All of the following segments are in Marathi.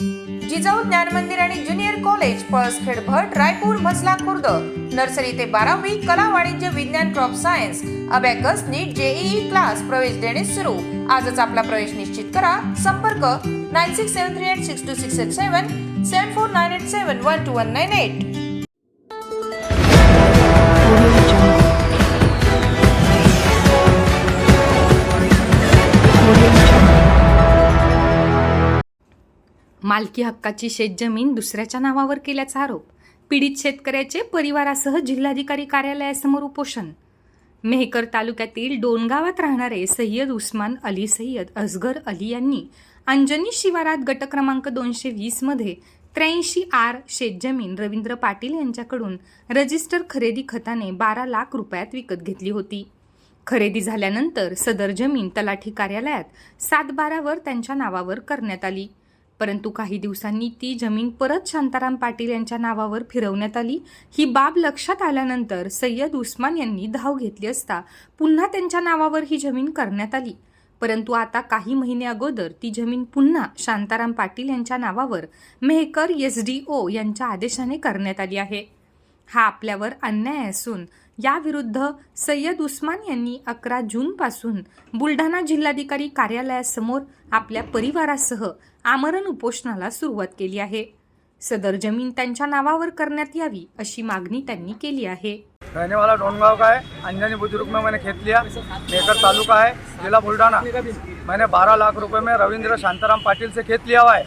जिजाऊ ज्ञान मंदिर आणि junior college Palaskhed Bhat Raipur Masla Khurd. Nursery ते बारावी कला वाणिज्य विज्ञान crop science abacus NEET JEE class प्रवेश देणे सुरू. आजच आपला प्रवेश निश्चित करा. संपर्क nine six seven three eight six two six eight seven seven four nine eight seven one two one nine eight. मालकी हक्काची शेतजमीन दुसऱ्याच्या नावावर केल्याचा आरोप. पीडित शेतकऱ्याचे परिवारासह जिल्हाधिकारी कार्यालयासमोर उपोषण. मेहकर तालुक्यातील डोनगावात राहणारे सय्यद उस्मान अली सय्यद असगर अली यांनी अंजनी शिवारात गट क्रमांक दोनशे वीसमध्ये त्र्याऐंशी आर शेतजमीन रवींद्र पाटील यांच्याकडून रजिस्टर खरेदी खताने बारा लाख रुपयात विकत घेतली होती. खरेदी झाल्यानंतर सदर जमीन तलाठी कार्यालयात सातबारावर त्यांच्या नावावर करण्यात आली. परंतु काही दिवसांनी ती जमीन परत शांताराम पाटील यांच्या नावावर फिरवण्यात आली. ही बाब लक्षात आल्यानंतर सय्यद उस्मान यांनी धाव घेतली असता पुन्हा त्यांच्या नावावर ही जमीन करण्यात आली. परंतु आता काही महिने अगोदर ती जमीन पुन्हा शांताराम पाटील यांच्या नावावर मेहकर एस डी ओ यांच्या आदेशाने करण्यात आली आहे. हा आपल्यावर अन्याय असून याविरुद्ध सय्यद उस्मान यांनी अकरा जूनपासून बुलढाणा जिल्हाधिकारी कार्यालयासमोर आपल्या परिवारासह आमरण उपोषणाला सुरुवात केली आहे. सदर जमीन त्यांच्या नावावर करण्यात यावी अशी मागणी त्यांनी केली आहे. रहने वाला डोनगांव का है अंजनी बुजुर्ग में मैंने खेत लिया. मेकर तालुका है जिला बुल्ढाना मैंने 12 लाख रुपए में रविंद्र शांताराम पाटिल से खेत लिया हुआ है.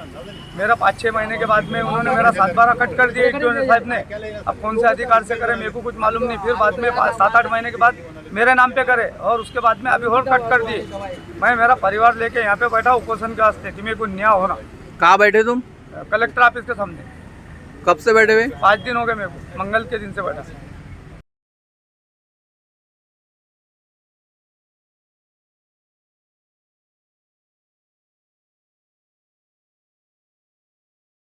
मेरा पाँच छः महीने के बाद में उन्होंने मेरा सात बारह कट कर दिया एक जो साहब ने। अब कौन से अधिकार से करे मेरे को कुछ मालूम नहीं। फिर बाद में सात आठ महीने के बाद मेरे नाम पे करे और उसके बाद में अभी और कट कर दिए। मैं मेरा परिवार लेके यहाँ पे बैठा उपोषण के वास्ते कि मेरे को न्याय होना कहाँ बैठे तुम? कलेक्टर ऑफ़िस के सामने। कब से बैठे हुए? पाँच दिन हो गए मेरे को। मंगल के दिन से बैठा।